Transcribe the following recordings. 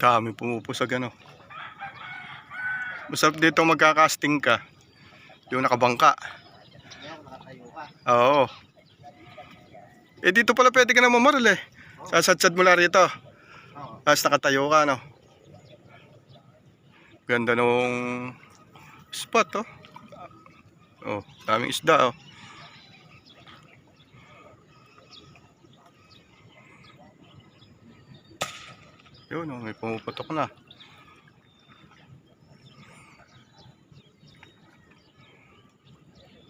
Dami pumupusag ano. Masarap dito magka-casting ka. Yung nakabangka. Oo. Eh dito pala pwede ka na mamaril eh. Sasadsad mo lang rito. Tapos nakatayo ka no. Ganda nung spot oh. Oh, daming isda oh. Yun oh, may pumuputok na.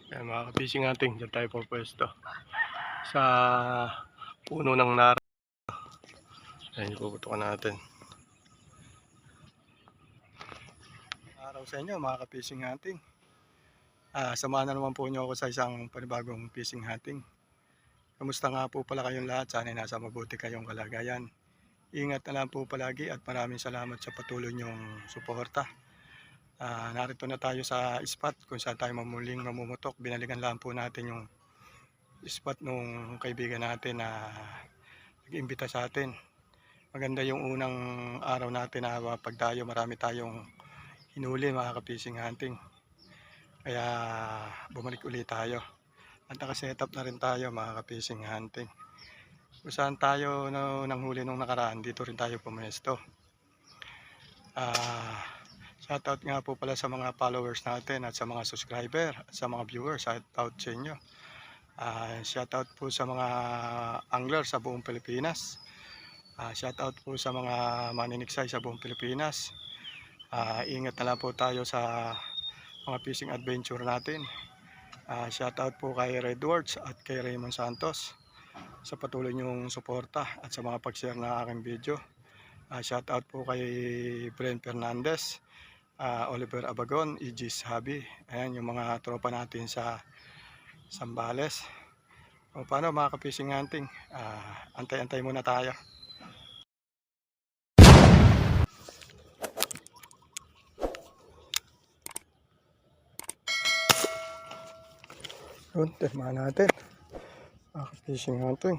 Kaya mga kapising ating, dyan tayo pwesto. Sa puno ng nara. Ayan, puputokan natin. Araw sa inyo mga kapising hunting. Ah, samahan na naman po niyo ako sa isang panibagong fishing hunting. Kamusta nga po pala kayong lahat? Sana nasa mabuti kayong kalagayan. Ingat na lang po palagi at maraming salamat sa patuloy niyong suporta. Ah, narito na tayo sa spot kung saan tayo mamuling mamumutok. Binalikan lang po natin yung spot nung kaibigan natin na nag-imbita sa atin. Maganda yung unang araw natin na pagdayo marami tayong hinuli mga kapising hunting. Kaya bumalik ulit tayo. At nakasetup na rin tayo mga kapising hunting. Kung saan tayo no, nang huli nung nakaraan, dito rin tayo pumesto. Ah, shoutout nga po pala sa mga followers natin at sa mga subscriber at sa mga viewers. Shoutout sa inyo. Ah, shoutout po sa mga angler sa buong Pilipinas. Ah, shoutout po sa mga maniniksay sa buong Pilipinas. Ah, ingat na lang po tayo sa mga fishing adventure natin. Ah, shoutout po kay Redwards at kay Raymond Santos sa patuloy niyong suporta at sa mga pag-share ng aking video. Ah, shoutout po kay Bren Fernandez, ah, Oliver Abagon, Igis Habi. Ayan yung mga tropa natin sa Sambales. O paano mga ka-fishing hunting? Ah, antay-antay muna tayo. Yun, tema natin. Fishing hunting.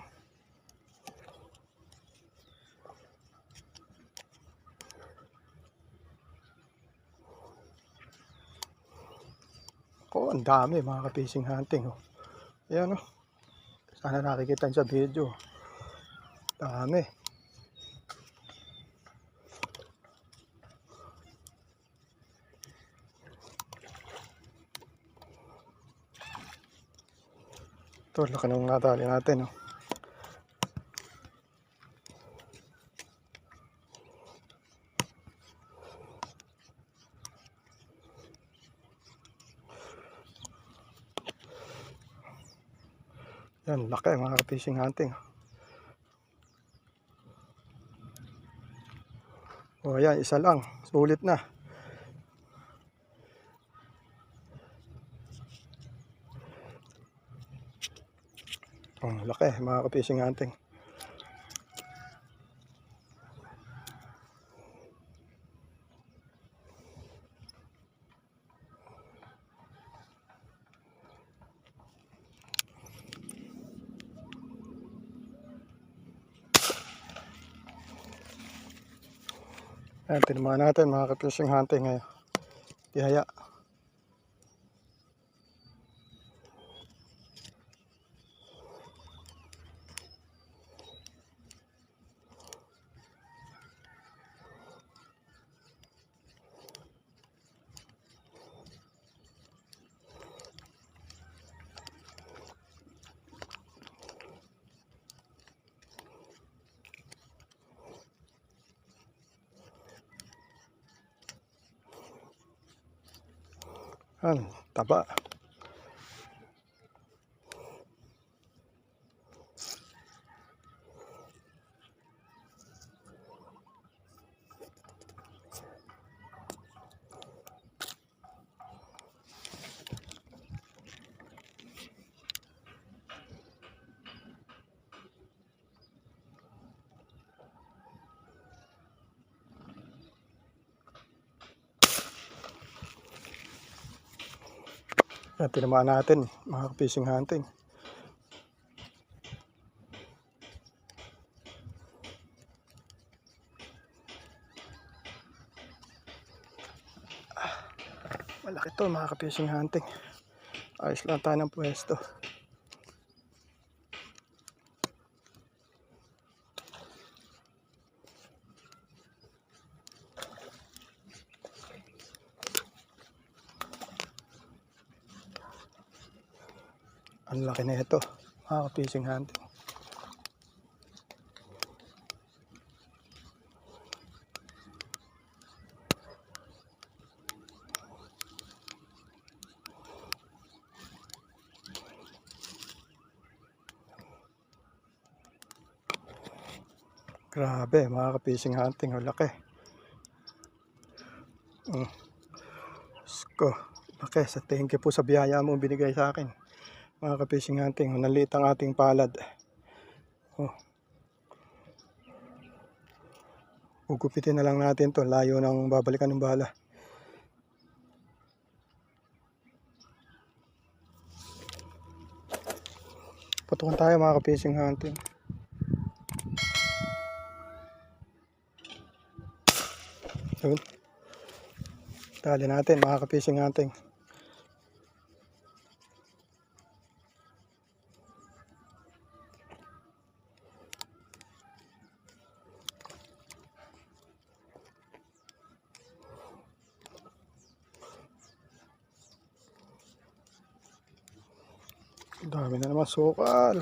Oh, ang dami mga ka-fishing hunting. Oh. Ayan oh. Sana nakikita niyo sa video. Dami. Ito, laki ng natali natin. Oh. Yan, laki mga fishing hunting. O yan, isa lang. Sulit na. Oh, laki mga ka-fishing hunting. Ayan, tinamaan natin mga ka-fishing hunting ngayon. Tihaya. Yan, taba. na tinamaan natin eh. mga fishing hunting. Ah, malaki to mga fishing hunting. Ayos lang tayo ng pwesto. Ang laki na ito, mga ka-fishing hunting. Grabe, mga ka-fishing hunting, ang laki. Mm. Sko, laki. Sa thank po sa biyaya mo binigay sa akin. Mga ka-fishing hunting, nalit ang ating palad. Oh. Ugupitin na lang natin to layo ng babalikan ng bala. Patukan tayo mga ka-fishing hunting. Yun. Dali natin mga ka-fishing. Dami na naman sukal.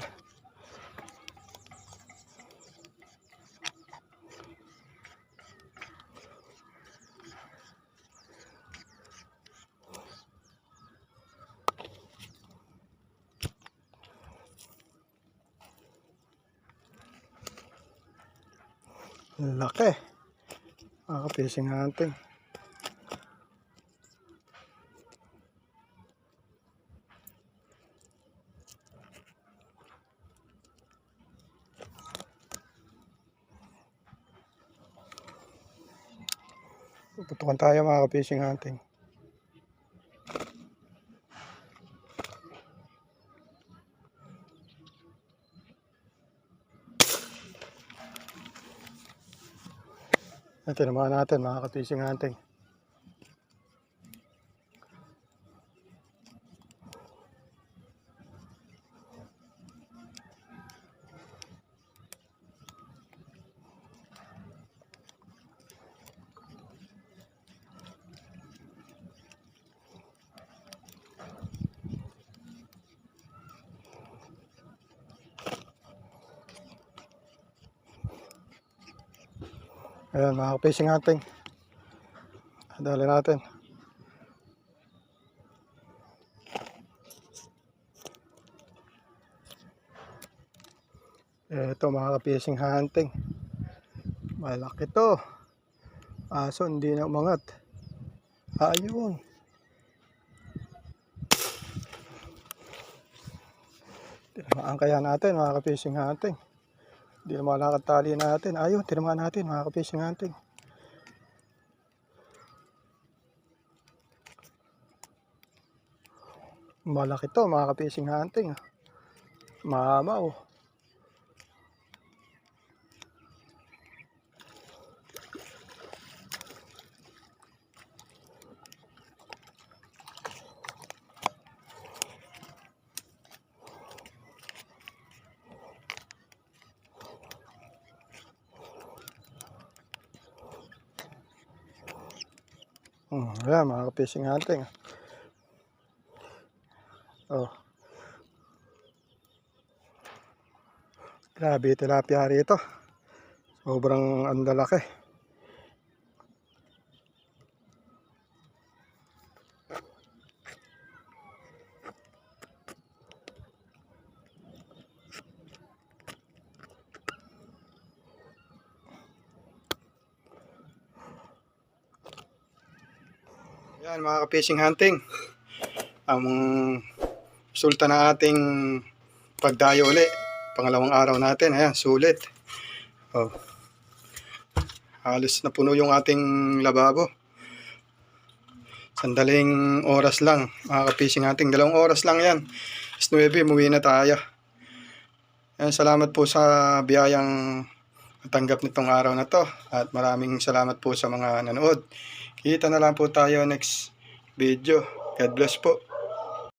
Laki. Mga ka-fishing hunting. Putukan tayo mga ka-fishing hunting. Ito naman natin mga ka-fishing hunting. Ayan mga ka-fishing hunting. Dali natin. Ito mga ka-fishing hunting. Malaki to. Aso hindi na umangat. Ayun. Tinamaan kaya natin mga ka-fishing hunting. Hindi na tali natin. Ayun, tinamaan natin mga ka-fishing hunting. Malaki to mga ka-fishing hunting. ah. Mamaw. Hmm, ayan mga ka-fishing hunting. Oh. Grabe tilapia rito. Sobrang andalaki. Yan mga ka-fishing hunting. Ang resulta ng ating pagdayo uli. Pangalawang araw natin. Ayan, sulit. Oh. Halos na puno yung ating lababo. Sandaling oras lang. Mga ka-fishing hunting. Dalawang oras lang yan. Is 9, umuwi na tayo. Ayan, salamat po sa biyayang natanggap nitong araw na to. At maraming salamat po sa mga nanood. Kita na lang po tayo next video. God bless po.